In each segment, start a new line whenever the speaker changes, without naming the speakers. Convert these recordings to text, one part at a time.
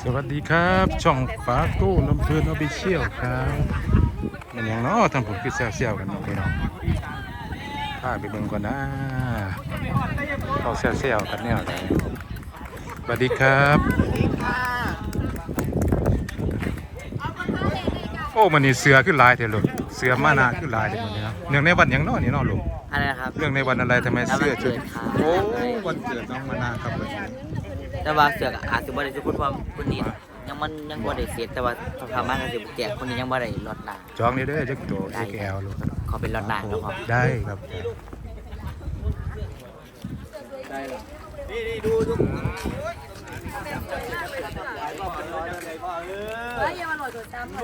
สวัสดีครับ ช่องฝาตู้ลำเพลินออฟฟิเชียลครับมันอย่างเน้อทำผมคือแซวๆกันเนาะพี่น้องพาไปเบิ่งก่อนนะเขาแซวๆกันเนี่ยอะไรสวัสดีครับโอ้มันนี่เสือขึ้นลายเถอะลูกเสือมานาขึ้นลายเถอะมันนี่เนาะเนื่องในวันอย่างเน้อนี่เนาะลูก
อะไรนะครับ
เรื่องในวันอะไรทำไมเสื้อชุด
วันเกิดครับ
โอ้วันเกิดน้องมานาครับวันนี้
แต่ว่าเสือกอาจจะบ่ได้จะพูดว่าคนนี้ยังมันยังบ่ได้เสียแต่ว่าเขาทำมากก็สิแจกคนนี้ยังบ่ได้ลดหนา
จองนี่เด้อจักโตจักแอลลูก
เขาเป็นลดหนาแล้วครับ
ได้ครับ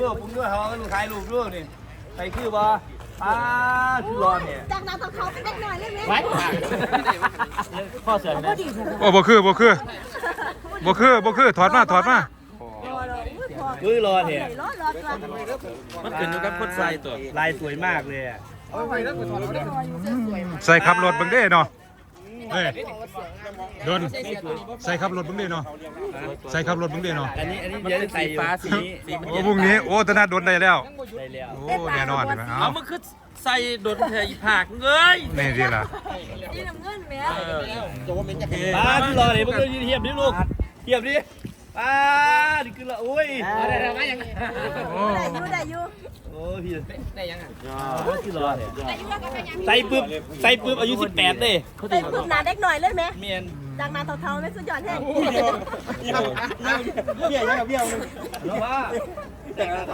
รูปผมด้วยเขาก็ลูกถ่ายรูปด้วยนี่ใครคือบ่ป้าคือรอนเนี่ย
จากนั้นต้องเขาไปเล็กหน่อยเลยไหม
ไว้พ่อเสือนะ
โอ้บ่คือบ่คือ บ่คือบ่คือถอดมาถอดมา
คือรอนเนี่ย
รอรอตัว
มันขึ้นอยู่กับคนใส่ตัวลายสวยมากเลยอะ
ใส่ขับรถเบิ่งเด้เนาะเฮ้ยดนใส่ขับรถเบิ่งเด้เนาะใส่ขับรถเบิ่งเด้เนาะ
อันนี้อันนี้เดี๋ยวจะใส่ฟ้าสีสีมัน
โอ้พรุ่งนี้โอ้ตนาดนได้แล้ว
ได้แล้ว
โอ้แน่นอนเห็นไหมเอ้า
เอามันคือใส่โดนเทยผากเงย
นี่ดีล่ะ
นี่น้ำเงินแม่
ป้าคือรอนเนี่ยมันก็ยืนเทียบดิลูก เทียบดิป้านี่คือละอุ้ย
อะไรนะมาอย่าง
โอ้
ได้อยู่ได้อยู่
โอ้พี่
ได้ยังอะ
คือรอนเนี่ยใส่ปึ๊บใส่ปึ๊บอายุ 18เลย
ไปปุ๊บหนาเล็กหน่อยเลยไหม
เมียน
จากนั้นเท่าๆไม่สุดยอดแห้ง
เบี้ยยังกับเบี้ยนึงว่า
จากนั้นเ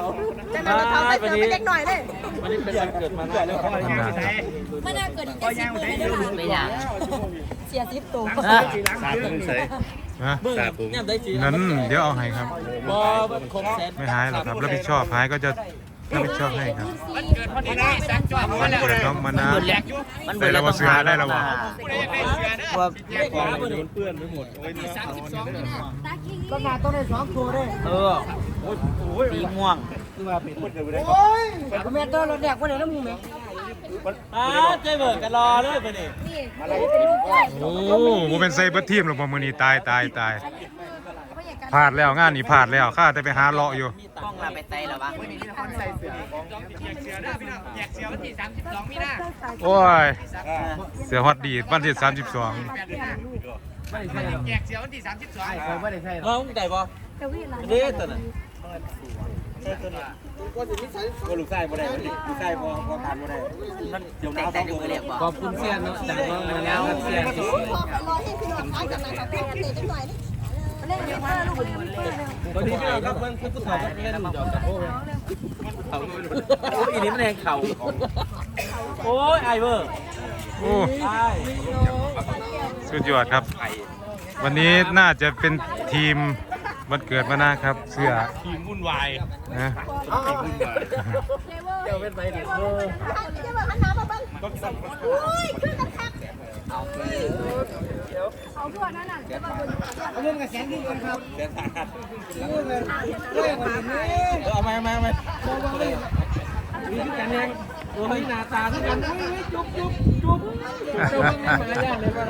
ท่าๆไปเจอไปเล็กหน่อยเลย
วันนี้เป็นวันเกิดมานะ
แล้วพ่อย่างไปใส่
ไม่น่าเกิดอีกแค่สิบมือไม่ได้หรอ
ไม่อยาก
เสียสิบตัว
สามใส่
ฮะ
เบิ้งเนี่ยได้จี
นั้นเดี๋ยวเอาให้ครับ
บอคงแสน
ไม่หายหรอกครับรับผิดชอบหายก็จะรับผิดชอบให้ครับ
พอดีนะสักจอด
วันเกิดน้องมานะ
มัน
ได้แล้วว่าเสือได้แล้ววะ
ว่า
เปื้อนไปหมด
สามสิบสองนี่นะ
เออสีม่วง
อ่าเจ๊เบิร์กันรอเลยไปนี่
โอ้บ่เป็นใส่เบิดทีมหรอกบ่มื้อนี้ตายตายตายพลาดแล้วงานนี้พลาดแล้วข้าแต่ไปหาเลาะอยู่
ป้องลาไปใส่แล้ววะ
โอ้ย เสือฮอตดีวันที่32
น้องได้ปะเด้ตัวน่ะ
ก็ลูกไส้บ่ได้ลูกไส้พอพอทานบ่ได้
มันแต่งแต่งด้วยมือเรียบบ่
ขอบคุณเสียนเนาะจากน้องมาแล้วเสียน
พอไปรอให้พี่น้องจากนั้นเขาแค่กันเล็กหน่อยนี่เล่นเล่นลูกบุญเล่น
วันนี้พี่น้องครับเบิ้งคุณผู้ชมเล่นจอบกับโอ้โอ้ยอีนี้มันแรงเข่าโอ้ยไอเบอร์
โอ้
ไอ
สุดยอดครับ วันนี้น่าจะเป็นทีม วันเกิดมานะครับ เสื้อ
ทีมวุ่นวาย
นะ
เดี๋ยวเป็นไปเดี๋ยวจะมาหันหน้ามาบ้างอุ้ยขึ้นกันคักเอาด้วยนั่นน่ะจะมาบน
เอามามามามีกันยัง โอ้ยหน้าตาด้วยกันจุ๊บจุ๊บจุ๊บจุ๊บมาแล้เลยว่า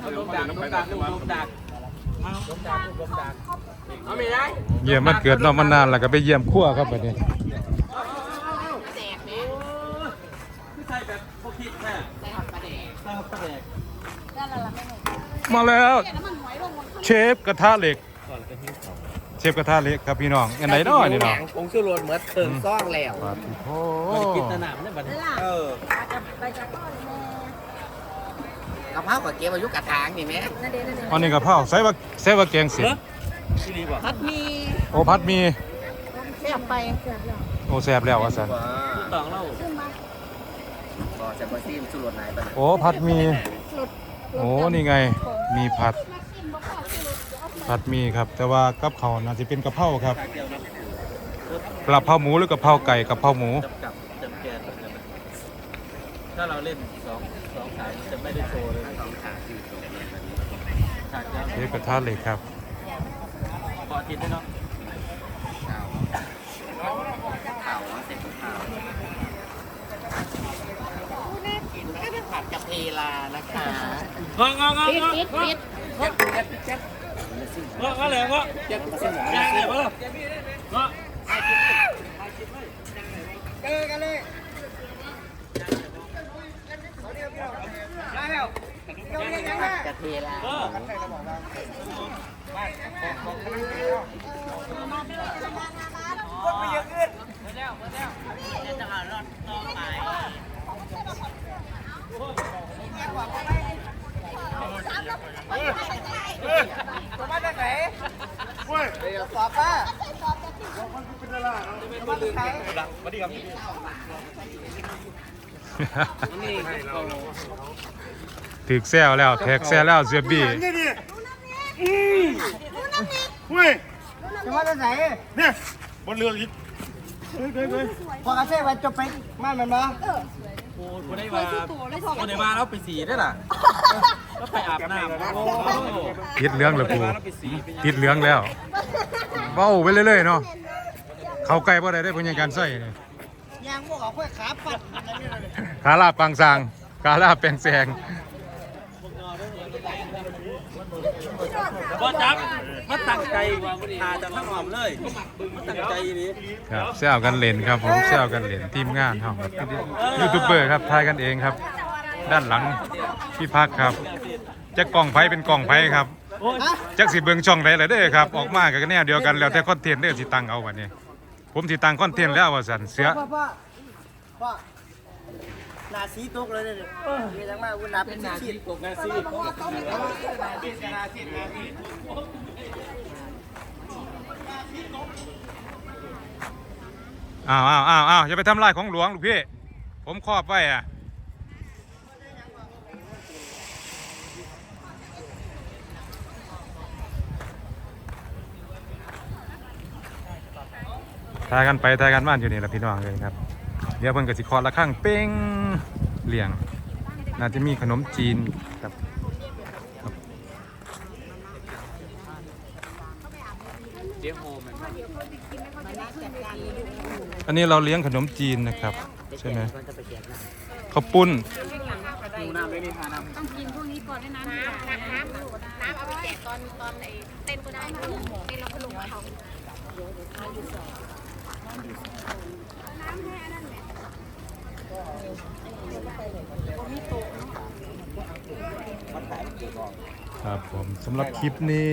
เอา
ลมดักลมดักลมดักเอาไม่ได้
เยี่ยมมันเกิดนองมานานแล้วก็ไปเยี่ยมครั่วครับบัดนี้
ผู้ชายแบบพวกคิดแม่ใส่หัดปลาแดกใส่หัดปลาแดก
มาแล้ว เชฟกระทะเหล็ก ฟกระทะเหล็กครับพี่น้องอันไหนน้อยนี่เนาะ
องชูรสเหมือนเคิงซ่องแล้ว
ปาติโอ้
กินสนามเนี่ยบัดนี้
เออ
ไปจากพ่อแม่
กะเพรากับเก็บอายุกระถางนี่แม่
นั่นเด้นั่นเด้
อันนี้กะเพราใส่ว่าใส่ว่าแกงเสีย
ที่นี่บ่
พัดมี
โอ้พัดมี
เสียบไปเสียบแล้ว
โอ้แซ่บแล้วว่าซั่น
ตองเล่า
ขึ้นมา
บ่จะบ่ซีมชูรสไหนปะ
โอ้พัดมีโอ้นี่ไง มีผัด ผัดมีครับ แต่ว่ากับเขาวน่าจะเป็นกะเพราครับกะเพราหมูหรือกะเพราไก่กะเพราหมู
จับกับจับแกนถ้าเราเล่นสองสองสามจะไม่ได้โชว์เลยสองขาสี่โชว์ฉากจะ
เชฟกระทะเหล็กครับ
ขอทิศด้เนาะ
ข่าวเสร็จข่าว
กูแน่กิน
ผัดกับเพลานะคะ
งองององอปิดปิดง อก็เลยงอยางเลยมาเลยงอ
กับเพลา
เออ
ถึกแซวแล้วแท็กแซวแล้วเสียบี้
เฮ้ย
จะมาจากไหน
เนี่ยบนเรืออีก
พอกระเซ่ไว้จบไปมาแม่นบ่
โอ้คนได้มาคนได้มาแล้วไปสีได้ล่ะแล้วไปอาบน้ำโอ้
ติดเหลืองเลยกูติดเหลืองแล้ว เบ้าไปเรื่อยๆเนาะเข้าใกล้บ่ได้ได้พยาการใส่นี่
ยางพวกเขาค่อยขาปัดอะไรนี่เลย
ขาลาบปางสางขาลาบแปลงแสง
ก็จับมันตั้งใจหาจากข้างหอมเลยมันตั้งใจนี้
ครับแซวกันเล่นครับผมแซวกันเล่นทีมงานเฮาครับยูทูบเบอร์ครับทายกันเองครับ ด้านหลังพี่พักครับจะกล่องไฟเป็นกล่องไฟครับ จักสิเบิ่งช่องใดล่ะเด้อครับออกมาก็แนวเดียวกันแล้วแต่คอนเทนต์เด้อสิตั้งเอาบัดนี้ผมสิตั้งคอนเทนต์แล้วว่าซั่นเสือ
พ่อพ่อพ่อหนาสีตกเลยเนี่ยมีทั้งมาวุ้นหนาเป็นสีขีด
ตกนาซี
อ้าวอ้าวอ้าวอ้าวอย่าไปทำลายของหลวงลูกพี่ ผมครอบไว้อะ ทายกันไปทายกันมาอยู่นี่แหละพี่น้องเลยครับ เดี๋ยวเพิ่นก็สิคอละข้างเป้งเลี้ยง น่าจะมีขนมจีนครับอันนี้เราเลี้ยงขนมจีนนะครับ ใช่ไหมข้าวปุ้น
ต้องกินพวกนี้ก่อนด้วยนะน้ำน้ำน้ำน้ำเอาไปแจกตอนตอนไอ้เต้นก็ได้นะเต้นแล้วก็ลงมาเขา
ครับผมสำหรับคลิปนี้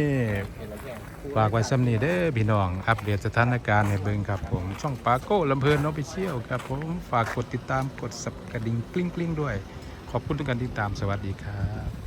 ฝากไว้ซ้ำนี้เด้อพี่น้อง อัปเดตสถานการณ์ให้เบิ่งครับผม ช่องปาโก้ลำเพลินน้องไปเชี่ยวครับผม ฝากกดติดตามกดสับกระดิ่งกลิ้งกลิ้งๆด้วย ขอบคุณทุกการติดตามสวัสดีครับ